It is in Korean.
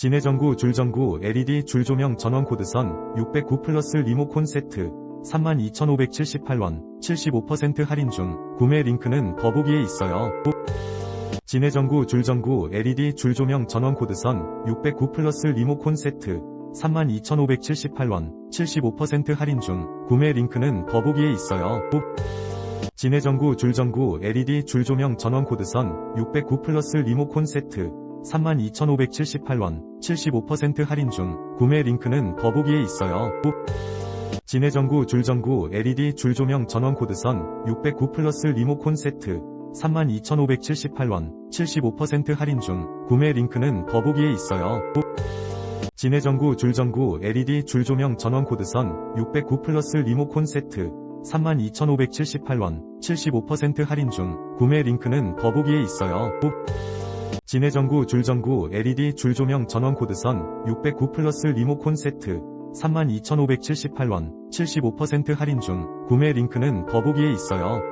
진해전구 줄전구 LED 줄조명 전원 코드선 609 플러스 리모콘 세트 32,578원 75% 할인 중 구매 링크는 더보기에 있어요. 진해전구 줄전구 LED 줄조명 전원 코드선 609 플러스 리모콘 세트 32,578원 75% 할인 중 구매 링크는 더보기에 있어요. 진해전구 줄전구 LED 줄조명 전원 코드선 609 플러스 리모콘 세트 32,578원 75% 할인 중 구매 링크는 더보기에 있어요. 진해전구 줄전구 LED 줄조명 전원 코드선 609 플러스 리모콘 세트 32,578원 75% 할인 중 구매 링크는 더보기에 있어요. 진해전구 줄전구 LED 줄조명 전원 코드선 609 플러스 리모콘 세트 32,578원 75% 할인 중 구매 링크는 더보기에 있어요. 진해전구 줄전구 LED 줄조명 전원 코드선 609 플러스 리모콘 세트 32,578원 75% 할인 중 구매 링크는 더보기에 있어요.